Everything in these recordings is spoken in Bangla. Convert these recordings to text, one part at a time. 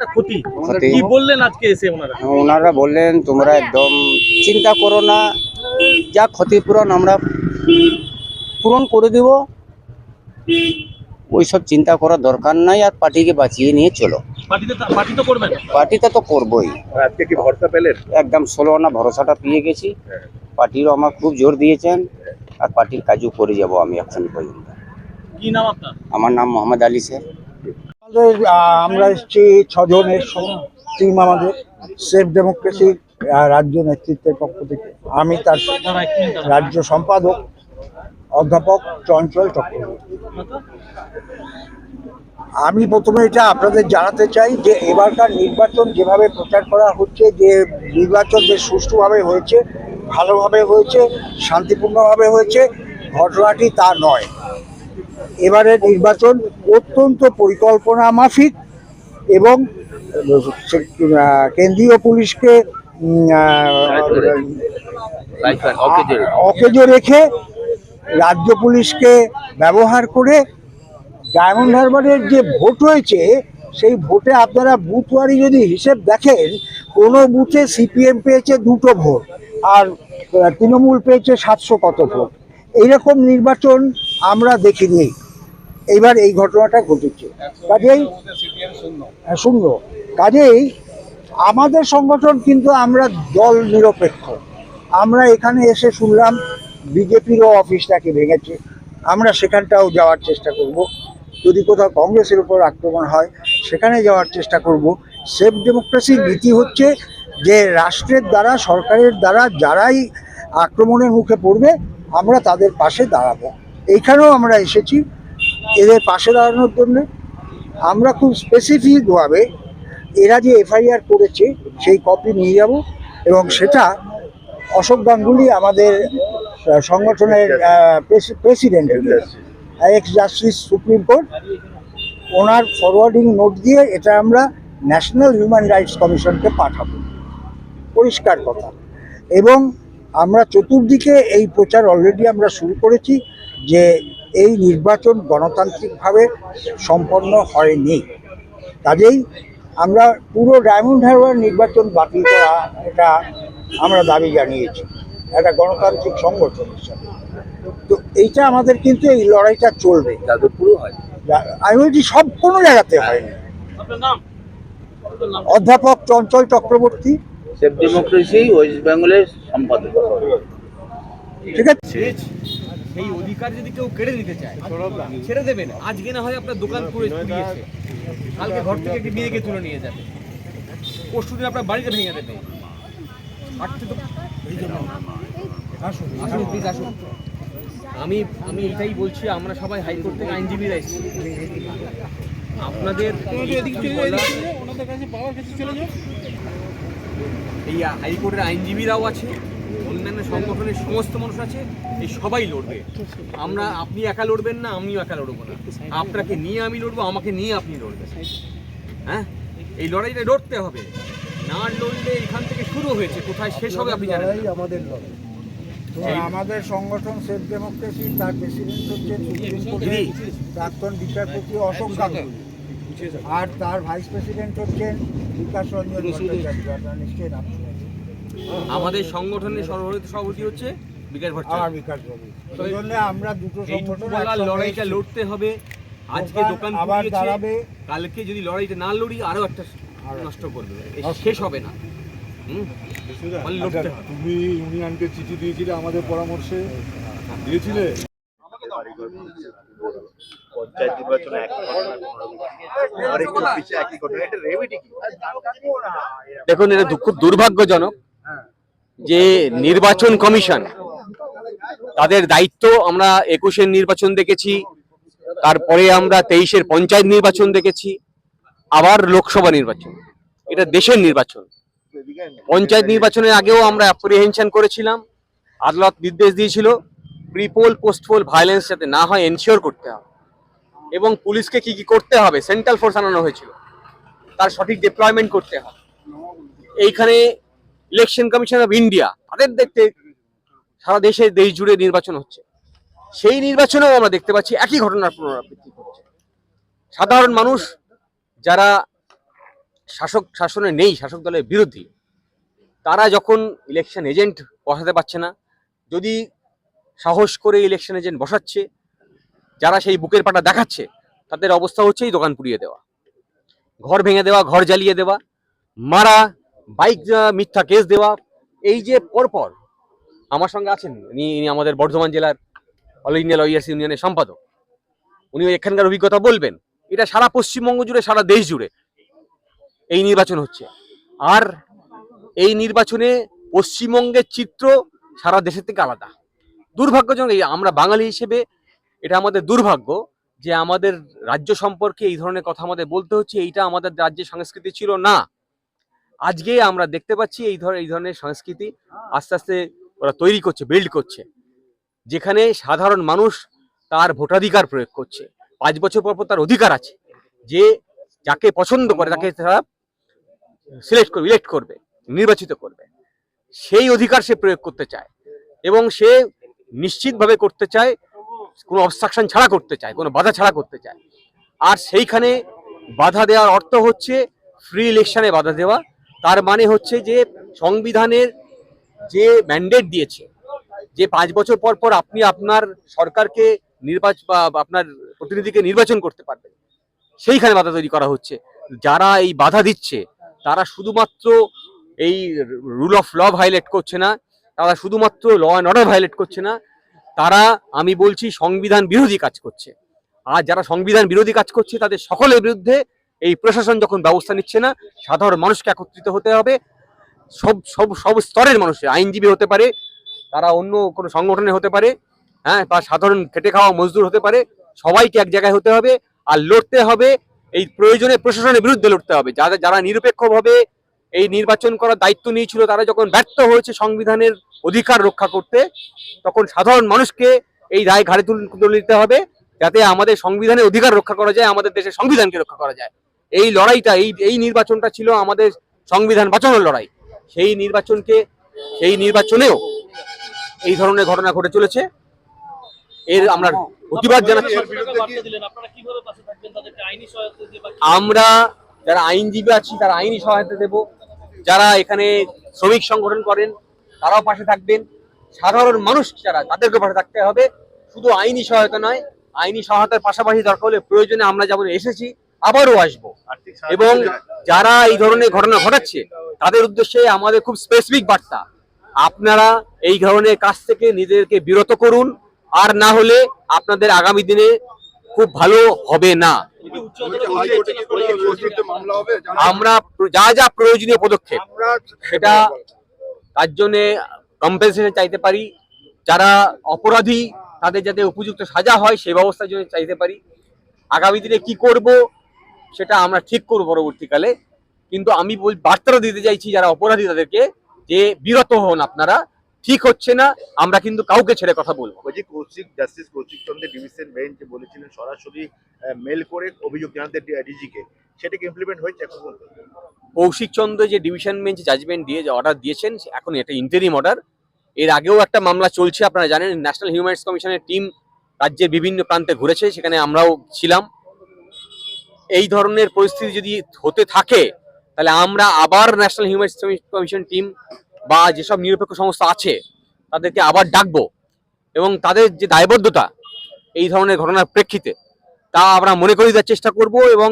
একটা ক্ষতি। ক্ষতি। কি বললেন আজকে এসে ওনারা? ওনারা বললেন তোমরা একদম চিন্তা করো না। যা ক্ষতিপূরণ আমরা পূরণ করে দেব। ওইসব চিন্তা করার দরকার নাই আর পার্টিকে বাঁচিয়ে নিয়ে চলো। পার্টিতে তো করবেন? পার্টিটা তো করবোই। আজকে কি ভরসা পেলেন? একদম ষোলো আনা ভরসাটা পেয়ে গেছি। পার্টিরও আমার খুব জোর দিয়েছেন। আর পার্টির কাজও করে যাব আমি এখন পর্যন্ত। কি নাম আপনার? আমার নাম মোহাম্মদ আলী স্যার। আমরা এসেছি ছজনের টিম আমাদের সেফ ডেমোক্রেসি রাজ্য নেতৃত্বের পক্ষ থেকে আমি তার। রাজ্য সম্পাদক, অধ্যাপক চঞ্চল চক্রবর্তী আমি প্রথমে এটা আপনাদের জানাতে চাই যে, এবারকার নির্বাচন যেভাবে প্রচার করা হচ্ছে, যে নির্বাচন যে সুষ্ঠুভাবে হয়েছে, ভালোভাবে হয়েছে, শান্তিপূর্ণভাবে হয়েছে, ঘটনাটি তা নয় এবারে নির্বাচন অত্যন্ত পরিকল্পনা মাফিক এবং কেন্দ্রীয় পুলিশকে অকেজো রেখে রাজ্য পুলিশকে ব্যবহার করে ডায়মন্ড হারবারের যে ভোট হয়েছে সেই ভোটে আপনারা বুথওয়ারি যদি হিসেব দেখেন, কোনো বুথে সিপিএম পেয়েছে দুটো ভোট আর তৃণমূল পেয়েছে সাতশো কত ভোট। এইরকম নির্বাচন আমরা দেখিনি। এইবার এই ঘটনাটা ঘটেছে। কাজেই হ্যাঁ, শূন্য। কাজেই আমাদের সংগঠন কিন্তু আমরা দল নিরপেক্ষ। আমরা এখানে এসে শুনলাম বিজেপিরও অফিসটাকে ভেঙেছে। আমরা সেখানটাও যাওয়ার চেষ্টা করব। যদি কোথাও কংগ্রেসের উপর আক্রমণ হয় সেখানে যাওয়ার চেষ্টা করব। সেফ ডেমোক্রেসির নীতি হচ্ছে যে রাষ্ট্রের দ্বারা সরকারের দ্বারা যারাই আক্রমণের মুখে পড়বে আমরা তাদের পাশে দাঁড়াবো। এইখানেও আমরা এসেছি। এদের পাশে দাঁড়ানোর জন্য আমরা খুব স্পেসিফিকভাবে এরা যে এফআইআর করেছে সেই কপি নিয়ে যাব এবং সেটা অশোক গাঙ্গুলি আমাদের সংগঠনের president ex justice supreme court, ওনার ফরওয়ার্ডিং নোট দিয়ে এটা আমরা ন্যাশনাল হিউম্যান রাইটস কমিশনকে পাঠাবো। পরিষ্কার কথা। এবং আমরা চতুর্দিকে এই প্রচার অলরেডি আমরা শুরু করেছি যে এই নির্বাচন গণতান্ত্রিকভাবে সম্পন্ন হয়নি। কাজেই আমরা পুরো ডায়মন্ড হারবার নির্বাচন বাতিল করা এটা আমরা দাবি জানিয়েছি একটা গণতান্ত্রিক সংগঠন হিসাবে। তো এইটা আমাদের কিন্তু এই লড়াইটা চলবে। যাদবপুরও হয় আমি বলছি সব কোনো জায়গাতে হয়নি। অধ্যাপক Chanchal Chakraborty. Safe democracy west বেঙ্গলের সম্পাদক। ঠিক আছে। সেই অধিকার যদি কেউ কেড়ে নিতে চায় ছেড়ে দেবেন আজকে না হয় আপনার দোকান পুরো পুড়িয়েছে কালকে ঘর থেকে একটি মেয়েকে তুলে নিয়ে যাবে। পরশু দিন আপনার বাড়িতে ভেঙে দেবে। তো আসুন প্লিজ আসুন। আমি আমি এটাই বলছি আমরা সবাই হাইকোর্ট থেকে আইনজীবীরা এসেছি। আপনাদের এই হাইকোর্টের আইনজীবীরাও আছে। অন্যান্য সংগঠনের সমস্ত মানুষ আছে এই সবাই লড়বে। আমরা আপনি একা লড়বেন না আমিও একা লড়বো না। আপনাকে নিয়ে আমি লড়বো আমাকে নিয়ে আপনি লড়বেন। হ্যাঁ? এই লড়াইটা লড়তে হবে। না লড়লে এখান থেকে শুরু হয়েছে কোথায় শেষ হবে আপনি জানেন আমাদের লড়াই। তো আমাদের সংগঠন সেফ ডেমোক্রেসি তার প্রেসিডেন্ট হচ্ছেন সুপ্রিম কোর্টের প্রাক্তন বিচারপতি অশোক গাঙ্গুলি। আর তার ভাইস প্রেসিডেন্ট হচ্ছেন বিকাশ রঞ্জন ভট্টাচার্য আপনারা নিশ্চয়ই নাম। আমাদের সংগঠনের সর্বভারতীয় সভাপতি হচ্ছে বিকাশ ভট্টাচার্য। আমরা দুটো লড়াইটা লড়তে হবে। আজকে দোকান আবার দাঁড়াবে। কালকে যদি লড়াইটা না লড়ি আরও একটা নষ্ট করবে শেষ হবে না। হুম? মানে হবে। তুমি ইউনিয়নকে চিঠি দিয়েছিলে আমাদের পরামর্শে? দিয়েছিলে? পঞ্চায়েত নির্বাচনে দেখুন এটা দুঃখ দুর্ভাগ্যজনক। যে নির্বাচন কমিশন, তাদের দায়িত্ব আমরা একুশের নির্বাচন দেখেছি, তারপরে আমরা তেইশের পঞ্চায়েত নির্বাচন দেখেছি, আবার লোকসভা নির্বাচন। এটা দেশের নির্বাচন। পঞ্চায়েত নির্বাচনের আগেও আমরা অ্যাপ্রিহেনশন করেছিলাম, আদালত নির্দেশ দিয়েছিল প্রিপোল পোস্টপোল ভায়োলেন্স যাতে না হয় এনশিওর করতে হবে। এবং পুলিশকে কি কি করতে হবে সেন্ট্রাল ফোর্স আনানো হয়েছিল। তার সঠিক ডিপ্লয়মেন্ট করতে হবে। এইখানে ইলেকশন কমিশন অফ ইন্ডিয়া তাদের দেখতে সারা দেশে দেশ জুড়ে নির্বাচন হচ্ছে। সেই নির্বাচনেও আমরা দেখতে পাচ্ছি একই ঘটনার পুনরাবৃত্তি ঘটছে। সাধারণ মানুষ যারা শাসক শাসনে নেই, শাসক দলের বিরোধী, তারা যখন ইলেকশন এজেন্ট বসাতে পারছে না, যদি সাহস করে ইলেকশন এজেন্ট বসাচ্ছে, যারা সেই বুকের পাটা দেখাচ্ছে, তাদের অবস্থা হচ্ছে এই দোকান পুড়িয়ে দেওয়া। ঘর ভেঙে দেওয়া, ঘর জ্বালিয়ে দেওয়া, মারা বাইক মিথ্যা কেস দেওয়া, এই যে পরপর আমার সঙ্গে আছেন, ইনি আমাদের বর্ধমান জেলার অল ইন্ডিয়া লয়ার্স ইউনিয়নের সম্পাদক। উনি এখানকার অভিজ্ঞতা বলবেন, এটা সারা পশ্চিমবঙ্গ জুড়ে, সারা দেশ জুড়ে এই নির্বাচন হচ্ছে। আর এই নির্বাচনে পশ্চিমবঙ্গের চিত্র সারা দেশের থেকে আলাদা। দুর্ভাগ্যজনক, এই আমরা বাঙালি হিসেবে এটা আমাদের দুর্ভাগ্য যে আমাদের রাজ্য সম্পর্কে এই ধরনের কথা আমাদের বলতে হচ্ছে, এইটা আমাদের রাজ্যের সংস্কৃতি ছিল না। আজকে আমরা দেখতে পাচ্ছি এই ধর, এই ধরনের সংস্কৃতি আস্তে আস্তে ওরা তৈরি করছে বিল্ড করছে। যেখানে সাধারণ মানুষ তার ভোটাধিকার প্রয়োগ করছে। পাঁচ বছর পর পর তার অধিকার আছে। যে যাকে পছন্দ করে, তাকে তারা সিলেক্ট করবে ইলেক্ট করবে, নির্বাচিত করবে। সেই অধিকার সে প্রয়োগ করতে চায় এবং সে নিশ্চিতভাবে করতে চায়, কোনো অবস্ট্রাকশন ছাড়া করতে চায়, কোনো বাধা ছাড়া করতে চায়। আর সেইখানে বাধা দেওয়ার অর্থ হচ্ছে ফ্রি ইলেকশনে বাধা দেওয়া তার মানে হচ্ছে যে সংবিধানের যে ম্যান্ডেট দিয়েছে, যে পাঁচ বছর পর পর আপনি আপনার সরকারকে নির্বাচন বা আপনার প্রতিনিধিকে নির্বাচন করতে পারবেন। সেইখানে বাধা তৈরি করা হচ্ছে। যারা এই বাধা দিচ্ছে, তারা শুধুমাত্র এই রুল অফ ল ভায়োলেট করছে না, তারা শুধুমাত্র ল অ্যান্ড অর্ডার ভায়োলেট করছে না, তারা, আমি বলছি, সংবিধান বিরোধী কাজ করছে। আর যারা সংবিধান বিরোধী কাজ করছে, তাদের সকলের বিরুদ্ধে এই প্রশাসন যখন ব্যবস্থা নিচ্ছে না, সাধারণ মানুষকে একত্রিত হতে হবে। সব সব সব স্তরের মানুষের, আইনজীবী হতে পারে, তারা অন্য কোনো সংগঠনে হতে পারে হ্যাঁ বা সাধারণ খেটে খাওয়া মজদুর হতে পারে, সবাইকে এক জায়গায় হতে হবে আর লড়তে হবে। এই প্রয়োজনে প্রশাসনের বিরুদ্ধে লড়তে হবে। যারা যারা নিরপেক্ষভাবে এই নির্বাচন করার দায়িত্ব নিয়েছিল, তারা যখন ব্যর্থ হয়েছে সংবিধানের অধিকার রক্ষা করতে, তখন সাধারণ মানুষকে এই দায় ঘাড়ে তুলে তুলে নিতে হবে, যাতে আমাদের সংবিধানের অধিকার রক্ষা করা যায়, আমাদের দেশের সংবিধানকে রক্ষা করা যায়। এই লড়াইটা, এই এই নির্বাচনটা ছিল আমাদের সংবিধান বাঁচানোর লড়াই। সেই নির্বাচনকে, সেই নির্বাচনেও এই ধরনের ঘটনা ঘটে চলেছে। এর আমরা প্রতিবাদ জানাচ্ছি। আমরা যারা আইনজীবী আছি, তারা আইনি সহায়তা দেব। যারা এখানে শ্রমিক সংগঠন করেন, তারাও পাশে থাকবেন। সাধারণ মানুষ যারা, তাদেরকে পাশে থাকতে হবে। শুধু আইনি সহায়তা নয়, আইনি সহায়তার পাশাপাশি দরকার হলে প্রয়োজনে আমরা যেমন এসেছি আবারও আসব। এবং যারা এই ধরনের ঘটনা ঘটাচ্ছে তাদের উদ্দেশ্যে আমাদের খুব স্পেসিফিক বার্তা। আপনারা এই ধরনের কাজ থেকে নিজেদেরকে বিরত করুন আর না হলে আপনাদের আগামী দিনে খুব ভালো হবে না। আমরা যা যা প্রয়োজনীয় পদক্ষেপ সেটা তার জন্য কম্পেনসেশন চাইতে পারি। যারা অপরাধী তাদের যাতে উপযুক্ত সাজা হয় সে ব্যবস্থার জন্য চাইতে পারি। আগামী দিনে কি করব সেটা আমরা ঠিক করব পরবর্তীকালে। কিন্তু আমি বল বার্তাটা দিতে চাইছি যারা অপরাধী তাদেরকে যে বিরত হন আপনারা ঠিক হচ্ছে না আমরা কিন্তু কাউকে ছেড়ে কথা বলব না। বলছি কৌশিক জাস্টিস কৌশিক চন্দ্রের ডিভিশন বেঞ্চ বলেছিলেন সরাসরি মেল করে অভিযোগ জানাতে ডিজিকে। সেটাকে ইমপ্লিমেন্ট হয়েছে এখন কৌশিক চন্দ্র যে ডিভিশন বেঞ্চ জাজমেন্ট দিয়ে যে অর্ডার দিয়েছেন এখন এটা ইন্টারিম অর্ডার এর আগেও একটা মামলা চলছে আপনারা জানেন ন্যাশনাল হিউম্যান রাইটস কমিশনের টিম রাজ্যের বিভিন্ন প্রান্তে ঘুরেছে সেখানে আমরাও ছিলাম। এই ধরনের পরিস্থিতি যদি হতে থাকে, তাহলে আমরা আবার ন্যাশনাল হিউম্যান কমিশন টিম বা যেসব নিরপেক্ষ সংস্থা আছে, তাদেরকে আবার ডাকবো। এবং তাদের যে দায়বদ্ধতা, এই ধরনের ঘটনার প্রেক্ষিতে, তা আমরা মনে করিয়ে দেওয়ার চেষ্টা করব এবং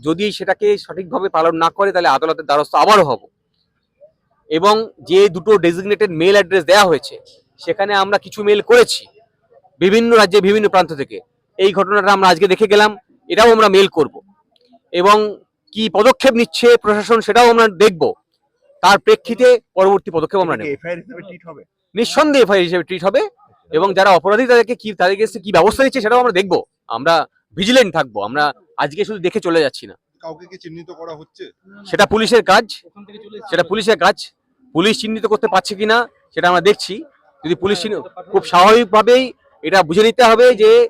যদি সেটাকে সঠিকভাবে পালন না করে, তাহলে আদালতের দ্বারস্থ আবারও হব। এবং যে দুটো ডেজিগনেটেড মেল অ্যাড্রেস দেওয়া হয়েছে, সেখানে আমরা কিছু মেল করেছি, বিভিন্ন রাজ্যে বিভিন্ন প্রান্ত থেকে। এই ঘটনাটা আমরা আজকে দেখে গেলাম, এটাও আমরা মেল করব। এবং কি পদক্ষেপ নিচ্ছে প্রশাসন সেটাও আমরা দেখব। তার প্রেক্ষিতে পরবর্তী পদক্ষেপ আমরা নেব। এফআইআর হিসেবে ট্রিট হবে? নিঃসন্দেহে এফআইআর হিসেবে ট্রিট হবে এবং যারা অপরাধী তাদেরকে কি তাদের কাছে কি ব্যবস্থা নিচ্ছে সেটাও আমরা দেখব। আমরা ভিজিলেন্ট থাকব। আমরা আজকে শুধু দেখে চলে যাচ্ছি না। কাউকে কি চিহ্নিত করা হচ্ছে? সেটা পুলিশের কাজ। সেটা পুলিশের কাজ। পুলিশ চিহ্নিত করতে পারছে কিনা সেটা আমরা দেখছি। যদি পুলিশ চিহ্ন- খুব স্বাভাবিকভাবেই এটা বুঝে নিতে হবে যে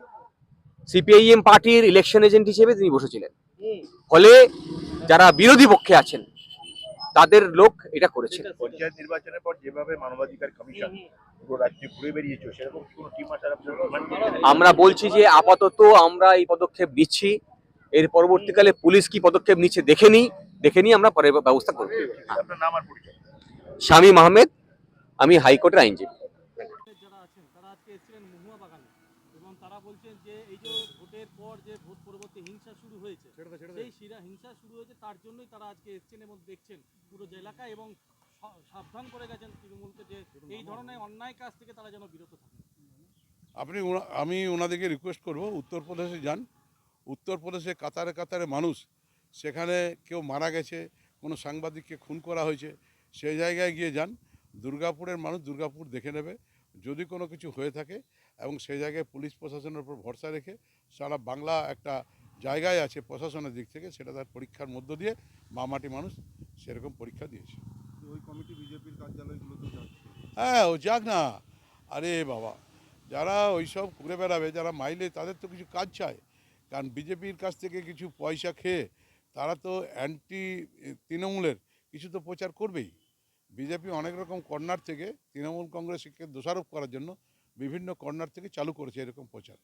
সিপিআইএম পার্টির ইলেকশন এজেন্ট হিসেবে তিনি বসেছিলেন। ফলে যারা বিরোধী পক্ষে আছেন তাদের লোক এটা করেছে। পঞ্চায়েত নির্বাচনের পর যেভাবে মানবাধিকার কমিশন রাজ্যে ঘুরে বেরিয়েছে সেরকম কোনো টিম আসার আপনারা অনুমান করছেন? আমরা বলছি যে আপাতত আমরা এই পদক্ষেপ নিচ্ছি এর পরবর্তীকালে পুলিশ কি পদক্ষেপ নিচ্ছে দেখে নিই দেখে নিয়ে আমরা পরে ব্যবস্থা করব। আপনার নাম আর পরিচয়? শামীম আহমেদ আমি হাইকোর্টের আইনজীবী। যারা আছেন তারা আজকে এসেছিলেন মহুয়া বাগানে এবং তারা বলছেন যে এই যে ভোটের পর যে ভোট পরবর্তী হিংসা হয়েছে। সেই শিরা হিংসা শুরু হয়েছে তার জন্যই তারা আজকে এসছেন এবং দেখছেন পুরো এলাকা এবং সাবধান করে গেছেন তৃণমূলকে যে এই ধরনের অন্যায় কাজ থেকে তারা যেন বিরত থাকে। আপনি আমি ওনাদেরকে রিকোয়েস্ট করব উত্তরপ্রদেশে যান। উত্তরপ্রদেশে কাতারে কাতারে মানুষ সেখানে কেউ মারা গেছে কোনো সাংবাদিককে খুন করা হয়েছে সেই জায়গায় গিয়ে যান। দুর্গাপুরের মানুষ দুর্গাপুর দেখে নেবে যদি কোনো কিছু হয়ে থাকে এবং সেই জায়গায় পুলিশ প্রশাসনের উপর ভরসা রেখে সারা বাংলা একটা জায়গায় আছে প্রশাসনের দিক থেকে সেটা তার পরীক্ষার মধ্য দিয়ে মামাটি মানুষ সেরকম পরীক্ষা দিয়েছে। ওই কমিটি বিজেপির কার্যালয়গুলোতে হ্যাঁ ও যাক না। আরে বাবা যারা ওইসব ঘুরে বেড়াবে যারা মাইলে তাদের তো কিছু কাজ চায় কারণ বিজেপির কাছ থেকে কিছু পয়সা খেয়ে তারা তো অ্যান্টি তৃণমূলের কিছু তো প্রচার করবেই। বিজেপি অনেক রকম কর্নার থেকে তৃণমূল কংগ্রেসকে দোষারোপ করার জন্য বিভিন্ন কর্নার থেকে চালু করেছে এরকম প্রচার।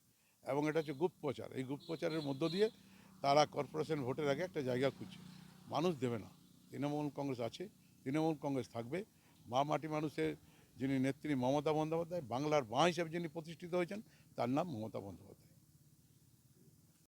এবং এটা হচ্ছে গুপ্ত প্রচার এই গুপ্ত প্রচারের মধ্য দিয়ে তারা কর্পোরেশন ভোটের আগে একটা জায়গা খুঁজছে। মানুষ দেবে না। তৃণমূল কংগ্রেস আছে, তৃণমূল কংগ্রেস থাকবে। মা মাটি মানুষের যিনি নেত্রী মমতা বন্দ্যোপাধ্যায়, বাংলার মা হিসেবে যিনি প্রতিষ্ঠিত হয়েছেন, তার নাম মমতা বন্দ্যোপাধ্যায়।